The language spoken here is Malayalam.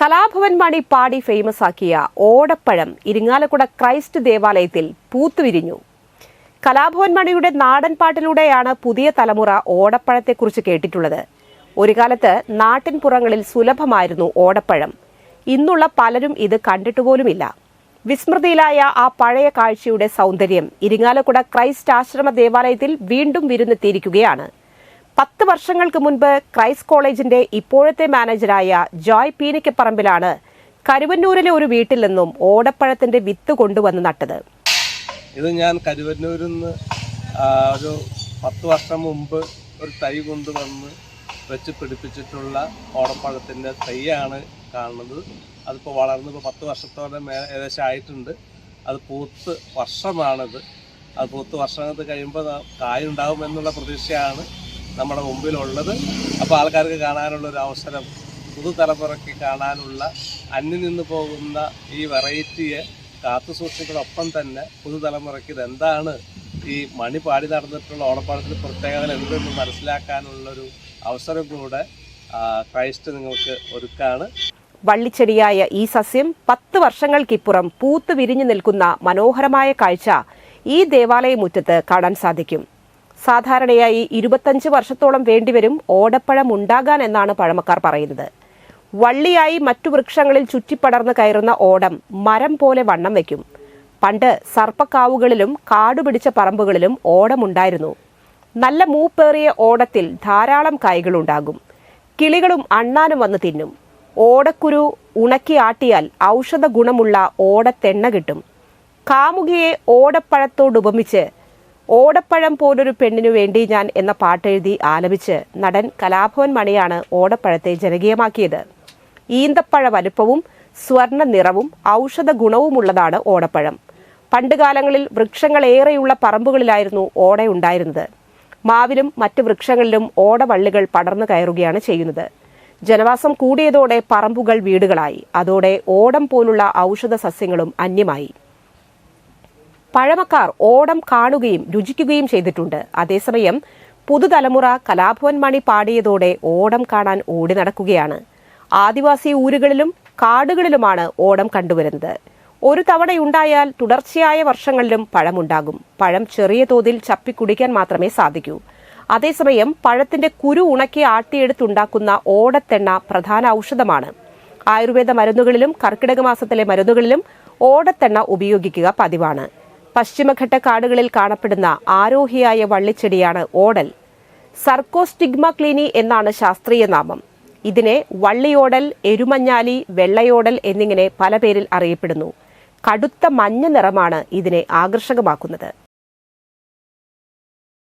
കലാഭവൻ മണി പാടി ഫേമസ് ആക്കിയ ഓടപ്പഴം ഇരിങ്ങാലക്കുട ക്രൈസ്റ്റ് ദേവാലയത്തിൽ പൂത്തുവിരിഞ്ഞു. കലാഭവൻ മണിയുടെ നാടൻ പാട്ടിലൂടെയാണ് പുതിയ തലമുറ ഓടപ്പഴത്തെക്കുറിച്ച് കേട്ടിട്ടുള്ളത്. ഒരു കാലത്ത് നാട്ടിൻ പുറങ്ങളിൽ സുലഭമായിരുന്നു ഓടപ്പഴം. ഇന്നുള്ള പലരും ഇത് കണ്ടിട്ടുപോലുമില്ല വിസ്മൃതിയിലായ ആ പഴയ കാഴ്ചയുടെ സൗന്ദര്യം ഇരിങ്ങാലക്കുട ക്രൈസ്റ്റ് ആശ്രമ ദേവാലയത്തിൽ വീണ്ടും വിരുന്നെത്തിയിരിക്കുകയാണ്. പത്ത് വർഷങ്ങൾക്ക് മുൻപ് ക്രൈസ്റ്റ് കോളേജിന്റെ ഇപ്പോഴത്തെ മാനേജരായ ജോയ് പീനിക്കപ്പറമ്പിലാണ് കരുവന്നൂരിലെ ഒരു വീട്ടിൽ നിന്നും ഓടപ്പഴത്തിന്റെ വിത്ത് കൊണ്ടുവന്ന് നട്ടത്. ഇത് ഞാൻ കരുവന്നൂരിൽ നിന്ന് ഒരു പത്ത് വർഷം മുമ്പ് ഒരു തൈ കൊണ്ടുവന്ന് വെച്ച് പിടിപ്പിച്ചിട്ടുള്ള ഓടപ്പഴത്തിന്റെ തൈയാണ് കാണുന്നത്. അതിപ്പോൾ വളർന്ന് ഇപ്പോൾ പത്ത് വർഷത്തോടെ മേ ഏകദേശം ആയിട്ടുണ്ട്. അത് പൂത്ത് വർഷമാണത്. അത് പൂത്ത് വർഷം കഴിയുമ്പോൾ കായുണ്ടാവും എന്നുള്ള പ്രതീക്ഷയാണ് നമ്മുടെ മുമ്പിലുള്ളത്. അപ്പോൾ ആൾക്കാർക്ക് കാണാനുള്ള ഒരു അവസരം പുതുതലമുറയ്ക്ക് കാണാനുള്ള അന്യം നിന്ന് പോകുന്ന ഈ വെറൈറ്റിയെ കാത്തു തന്നെ പുതുതലമുറയ്ക്ക് ഇതെന്താണ് ഈ മണി പാടി നടന്നിട്ടുള്ള ഓണപ്പാടത്തിന്റെ പ്രത്യേകത എന്തെന്ന് മനസ്സിലാക്കാനുള്ളൊരു അവസരം കൂടെ ക്രൈസ്റ്റ് നിങ്ങൾക്ക് ഒരുക്കാണ്. വള്ളിച്ചെടിയായ ഈ സസ്യം പത്ത് വർഷങ്ങൾക്കിപ്പുറം പൂത്ത് വിരിഞ്ഞു നിൽക്കുന്ന മനോഹരമായ കാഴ്ച ഈ ദേവാലയ മുറ്റത്ത് കാണാൻ സാധിക്കും. സാധാരണയായി ഇരുപത്തഞ്ച് വർഷത്തോളം വേണ്ടിവരും ഓടപ്പഴം ഉണ്ടാകാൻ എന്നാണ് പഴമക്കാർ പറയുന്നത്. വള്ളിയായി മറ്റു വൃക്ഷങ്ങളിൽ ചുറ്റിപ്പടർന്ന് കയറുന്ന ഓടം മരം പോലെ വണ്ണം വയ്ക്കും. പണ്ട് സർപ്പക്കാവുകളിലും കാടുപിടിച്ച പറമ്പുകളിലും ഓടമുണ്ടായിരുന്നു. നല്ല മൂപ്പേറിയ ഓടത്തിൽ ധാരാളം കായ്കളുണ്ടാകും. കിളികളും അണ്ണാനും വന്ന് തിന്നും. ഓടക്കുരു ഉണക്കി ആട്ടിയാൽ ഔഷധ ഗുണമുള്ള ഓടത്തെണ്ണ കിട്ടും. കാമുകിയെ ഓടപ്പഴത്തോടുപമിച്ച് ഓടപ്പഴം പോലൊരു പെണ്ണിനു വേണ്ടി ഞാൻ എന്ന പാട്ടെഴുതി ആലപിച്ച് നടൻ കലാഭവൻ മണിയാണ് ഓടപ്പഴത്തെ ജനകീയമാക്കിയത്. ഈന്തപ്പഴ വലുപ്പവും സ്വർണ നിറവും ഔഷധ ഗുണവുമുള്ളതാണ് ഓടപ്പഴം. പണ്ടുകാലങ്ങളിൽ വൃക്ഷങ്ങളേറെയുള്ള പറമ്പുകളിലായിരുന്നു ഓട ഉണ്ടായിരുന്നത് മാവിലും മറ്റ് വൃക്ഷങ്ങളിലും ഓടവള്ളികൾ പടർന്നു കയറുകയാണ് ചെയ്യുന്നത്. ജനവാസം കൂടിയതോടെ പറമ്പുകൾ വീടുകളായി. അതോടെ ഓടം പോലുള്ള ഔഷധ സസ്യങ്ങളും അന്യമായി. പഴമക്കാർ ഓടം കാണുകയും രുചിക്കുകയും ചെയ്തിട്ടുണ്ട്. അതേസമയം പുതുതലമുറ കലാഭവൻ മണി പാടിയതോടെ ഓടം കാണാൻ ഓടി നടക്കുകയാണ്. ആദിവാസി ഊരുകളിലും കാടുകളിലുമാണ് ഓടം കണ്ടുവരുന്നത്. ഒരു തവണയുണ്ടായാൽ തുടർച്ചയായ വർഷങ്ങളിലും പഴമുണ്ടാകും. പഴം ചെറിയ തോതിൽ ചപ്പി കുടിക്കാൻ മാത്രമേ സാധിക്കൂ. അതേസമയം പഴത്തിന്റെ കുരു ഉണക്കി ആട്ടിയെടുത്തുണ്ടാക്കുന്ന ഓടത്തെണ്ണ പ്രധാന ഔഷധമാണ്. ആയുർവേദ മരുന്നുകളിലും കർക്കിടക മാസത്തിലെ മരുന്നുകളിലും ഓടത്തെണ്ണ ഉപയോഗിക്കുക പതിവാണ്. പശ്ചിമഘട്ട കാടുകളിൽ കാണപ്പെടുന്ന ആരോഹിയായ വള്ളിച്ചെടിയാണ് ഓടൽ. സർക്കോസ്റ്റിഗ്മ ക്ലീനി എന്നാണ് ശാസ്ത്രീയ നാമം. ഇതിനെ വള്ളിയോടൽ എരുമഞ്ഞാലി വെള്ളയോടൽ എന്നിങ്ങനെ പല പേരിൽ അറിയപ്പെടുന്നു. കടുത്ത മഞ്ഞ നിറമാണ് ഇതിനെ ആകർഷകമാക്കുന്നത്.